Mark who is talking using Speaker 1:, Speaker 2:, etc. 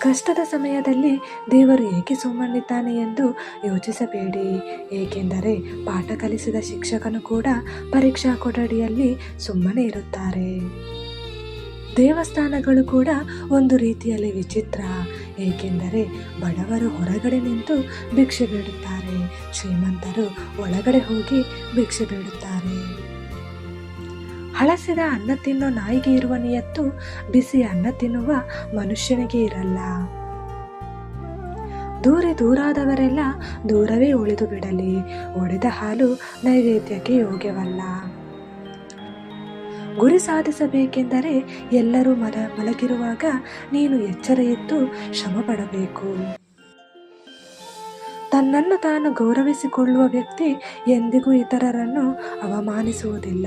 Speaker 1: ಕಷ್ಟದ ಸಮಯದಲ್ಲಿ ದೇವರು ಏಕೆ ಸುಮ್ಮನಿದ್ದಾನೆ ಎಂದು ಯೋಚಿಸಬೇಡಿ. ಏಕೆಂದರೆ ಪಾಠ ಕಲಿಸಿದ ಶಿಕ್ಷಕನು ಕೂಡ ಪರೀಕ್ಷಾ ಕೊಠಡಿಯಲ್ಲಿ ಸುಮ್ಮನೆ ಇರುತ್ತಾರೆ. ದೇವಸ್ಥಾನಗಳು ಕೂಡ ಒಂದು ರೀತಿಯಲ್ಲಿ ವಿಚಿತ್ರ. ಏಕೆಂದರೆ ಬಡವರು ಹೊರಗಡೆ ನಿಂತು ಭಿಕ್ಷೆ ಬೇಡುತ್ತಾರೆ. ಶ್ರೀಮಂತರು ಒಳಗಡೆ ಹೋಗಿ ಭಿಕ್ಷೆ ಬೇಡುತ್ತಾರೆ. ಹಳಸಿದ ಅನ್ನ ತಿನ್ನೋ ನಾಯಿಗೆ ಇರುವ ನಿಯತ್ತು ಬಿಸಿ ಅನ್ನ ತಿನ್ನುವ ಮನುಷ್ಯನಿಗೆ ಇರಲ್ಲ. ದೂರ ದೂರಾದವರೆಲ್ಲ ದೂರವೇ ಉಳಿದು ಬಿಡಲಿ. ಒಡೆದ ಹಾಲು ನೈವೇದ್ಯಕ್ಕೆ ಯೋಗ್ಯವಲ್ಲ. ಗುರಿ ಸಾಧಿಸಬೇಕೆಂದರೆ ಎಲ್ಲರೂ ಮಲ, ಮಲಗಿರುವಾಗ ನೀನು ಎಚ್ಚರ ಎದ್ದು ಶ್ರಮ ಪಡಬೇಕು ತನ್ನನ್ನು ತಾನು ಗೌರವಿಸಿಕೊಳ್ಳುವ ವ್ಯಕ್ತಿ ಎಂದಿಗೂ ಇತರರನ್ನು ಅವಮಾನಿಸುವುದಿಲ್ಲ.